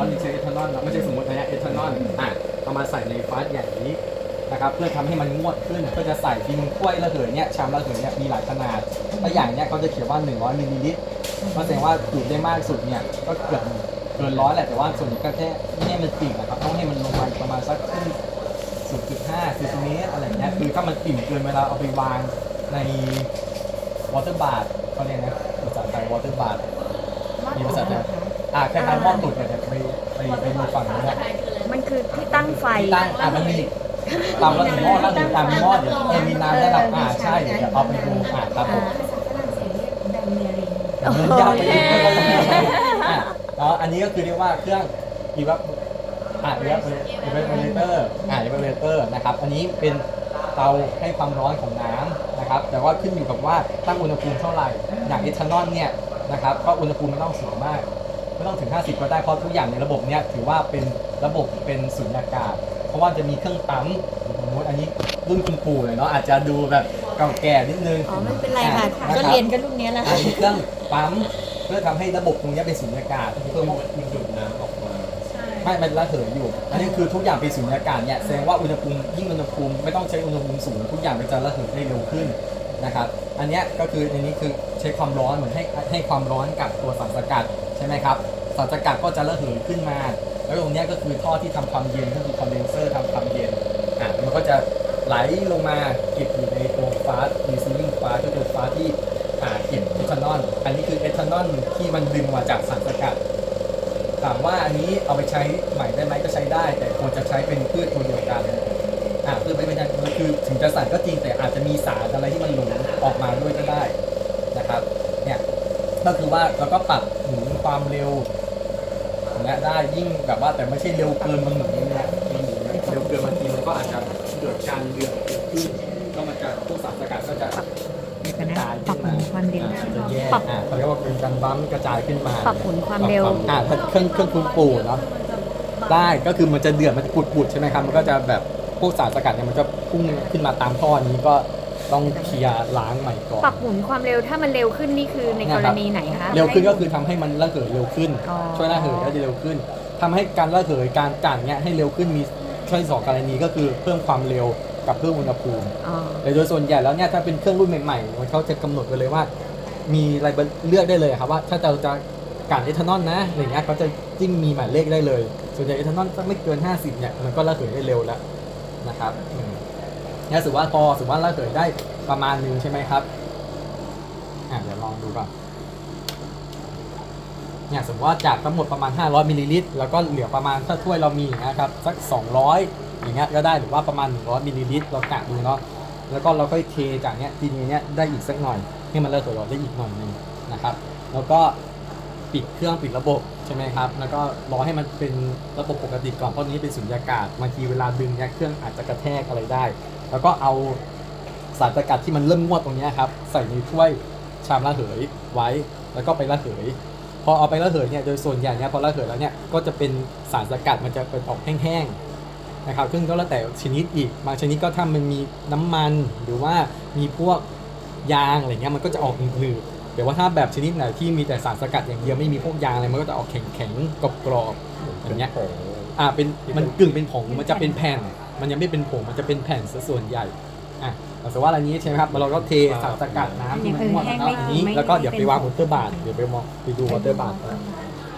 ว่านี่ใช้เอทานอลนะไม่ใช่สมมตินะฮะเอทานอลอะเอามาใส่ในฟาสใหญ่นี้นะครับเพื่อทำให้มันงวดขึ้นเพื่อจะใส่ทีนึงถ้วยระเหยเนี่ยชามระเหยเนี่ยมีหลายขนาดถ้าอย่างเนี้ยเขาจะเขียนว่า 100มิลลิลิตรก็แสดงว่าดูดได้มากสุดเนี่ยก็เกือบเกินร้อยแหละแต่ว่าส่วนนี้ก็แค่ไม่ให้มันปิ่มนะครับต้องให้มันลงมาประมาณสักครึ่ง0.5ซนติเมตรอะไรเงี้ยคือถ้ามันปิ่มเกินเวลาเอาไปวางในวอเตอร์บาร์เขาเรียกนะภาษาไทยวอเตอร์บาร์มีภาษาไทย อ่าแค่ทางหม้อตุ๋นเนี่ยไปไปไปดูฝั่งนู้นนะมันคือที่ตั้งไฟ ตั้งอ่ามันมีตามแล้วถึงหม้อแล้วถึงตามหม้อเดี๋ยวมันมีน้ำให้เราอ่าใช่เดี๋ยวเอาไปดูอ่าครับผมภาษาฝรั่งเศสเรียกแบมเนียริงเดี๋ยวมันยากไปอีกอะเนาะอันนี้ก็คือเรียกว่าเครื่องอีวับอ่าอีวับอีวับเรเตอร์อ่าอีวับเรเตอร์นะครับ อันนี้เป็นเตาให้ความร้อนของน้ำนะครับ แต่ว่าขึ้นอยู่กับว่าตั้งอุณหภูมิเท่าไหร่ อย่างเอทานอลเนี่ยนะครับก็อุณหภูมิไม่ต้องสูงมาก ไม่ต้องถึง 50 ก็ได้เพราะทุกอย่างในระบบเนี่ยถือว่าเป็นระบบเป็นสุญญากาศ เพราะว่าจะมีเครื่องปั๊มสมมติอันนี้รุ่นคุณปู่เลยเนาะอาจจะดูแบบเก่าแก่นิดนึงอ๋อไม่เป็นไรค่ะ อะก็นะครับเรียนกันรุ่นเนี้ยแหละอันนี้เครื่องปั๊มเพื่อทำให้ระบบตรงเนี้ยเป็นสุญญากาศเพิ่มมันดูดน้ำออกมาใช่ไม่มันระเหยอยู่ อันนี้คือทุกอย่างเป็นสุญญากาศเนี่ยแสดงว่าอุณหภูมิยิ่งอุณหภูมิไม่ต้องใช้อุณหภูมิสูงทุกอย่างมันจะระเหยได้เร็วขึ้นนะครับ อันเนี้ยก็คืออันนี้คือใช้ความร้อนเหมือนให้ให้ความร้อนกับตัวสารสกัด ใช่ไหมครับสารสกัดก็จะระเหยขึ้นมา แล้วตรงนี้ก็คือท่อที่ทำความเย็นก็คือคอนเดนเซอร์ทำความเย็นอะมันก็จะไหลลงมาเก็บอยู่ในตัวฟ้าสรีซิลิ่งฟ้าก็คือฟ้าที่อ่าเก็บเอทานอลอันนี้คือเอทานอลที่มันดึงมาจากสารสกัดถามว่าอันนี้เอาไปใช้ใหม่ได้ไหมก็ใช้ได้ แต่ควรจะใช้เป็นพืชตัวเดียวกันอ่าพืชเป็นอย่างมันคือถึงจะใส่นก็จริงแต่อาจจะมีสารอะไรที่มันหลงออกมาด้วยก็ได้นะครับเนี่ยก็คือว่าเราก็ปรับหมุน ความเร็วอย่างเงี้ยได้ยิ่งแบบว่าแต่ไม่ใช่เร็วเกินมันหมุนอย่างเงี้ยมันหมุนเร็วเกินบางทีมันก็อาจจะเกิดการเดือดขึ้นก็มันจะพวกสารสกัดก็จะเดี๋ยวกกันระนะจายปรัขึ้บนหมามุนความเร็วอ่าจะแยกปรับอ่าเขาเรียกว่าเป็นการบัมป์กระจายขึ้นมาปรับหมุนความเร็วอ่าถ้าเครื่องเครื่องคุณปู่เนาะได้ก็คือมันจะเดือดมันจะปุดปุดๆใช่ไหมครับมันก็จะแบบพวกสารสกัดเนี่ยมันจะพุ่งขึ้นมาตามท่อนี้ก็ ต้องเคลียร์ล้างใหม่ก่อน ปรับหมุนความเร็วถ้ามันเร็วขึ้นนี่คือในกรณีไหนคะ เร็วขึ้นก็คือทำให้มันระเหยเร็วขึ้น อ๋อ ช่วยระเหยได้เร็วขึ้นทำให้การระเหยการจ่านเนี้ยให้เร็วขึ้นมีช่วยสองกรณีก็คือเพิ่มความเร็วกับเพิ่มอุณหภูมิ อ๋อแต่โดยส่วนใหญ่แล้วเนี่ยถ้าเป็นเครื่องรุ่นใหม่ๆมันเขาจะกำหนดไว้เลยว่า มีอะไรเลือกได้เลยครับว่าถ้าเราจะการเอทานอลนะอย่างเงี้ยเขาจะจิ้มมีหมายเลขได้เลย ส่วนใหญ่เอทานอลสักไม่เกิน 50เนี่ยมันก็ระเหยได้เร็วแล้วนะครับอืม เนี่ยถือว่าพอถือว่าระเหยได้ประมาณหนึงใช่ไหมครับอะเดี๋ยวลองดูก่อนเนี่ยสมมติว่าจากทั้งหมดประมาณ 500มิลลิลิตรแล้วก็เหลือประมาณถ้าถ้วยเรามีอย่างเงี้ยครับสัก 200 อย่างเงี้ยก็ได้หรือว่าประมาณ 100มิลลิลิตรเรากะดูเนาะแล้วก็เราค่อยเทจากเนี้ยทีนี้เนี้ยได้อีกสักหน่อยให้มันระเหยออกได้อีกหน่อยหนึงนะครับ แล้วก็ ปิดเครื่องปิดระบบใช่ไหมครับ แล้วก็รอให้มันเป็นระบบปกติก่อนเพราะนี้เป็นสุญญากาศบางทีเวลาดึงเนี้ยเครื่องอาจจะกระแทกอะไรได้ แล้วก็เอาสารสกัดที่มันเริ่มงวดตรงนี้ครับใส่ในถ้วยชามระเหยไว้ แล้วก็ไประเหย พอเอาไประเหยเนี่ยโดยส่วนใหญ่เนี่ยพอระเหยแล้วเนี่ยก็จะเป็นสารสกัดมันจะเป็นออกแห้งๆนะครับซึ่งก็แล้วแต่ชนิดอีกบางชนิดก็ถ้ามันมีน้ำมันหรือว่ามีพวกยางอะไรเงี้ยมันก็จะออกหนืด แต่ว่าถ้าแบบชนิดไหนที่มีแต่สารสกัดอย่างเดียวไม่มีพวกยางอะไรมันก็จะออกแข็งๆกรอบๆอย่างเงี้ยอ่าเป็นมันกึ่งเป็นผงมันจะเป็นแผ่น มันยังไม่เป็นผงมันจะเป็นแผ่นซะส่วนใหญ่อะแต่สมมติว่าอันนี้ใช่ไหมครับเราก็เทสารสกัดน้ำที่มันงวดแล้วอันนี้แล้วก็เดี๋ยวไปวางวอเตอร์บาร์เดี๋ยวไปมองไปดูวอเตอร์บาร์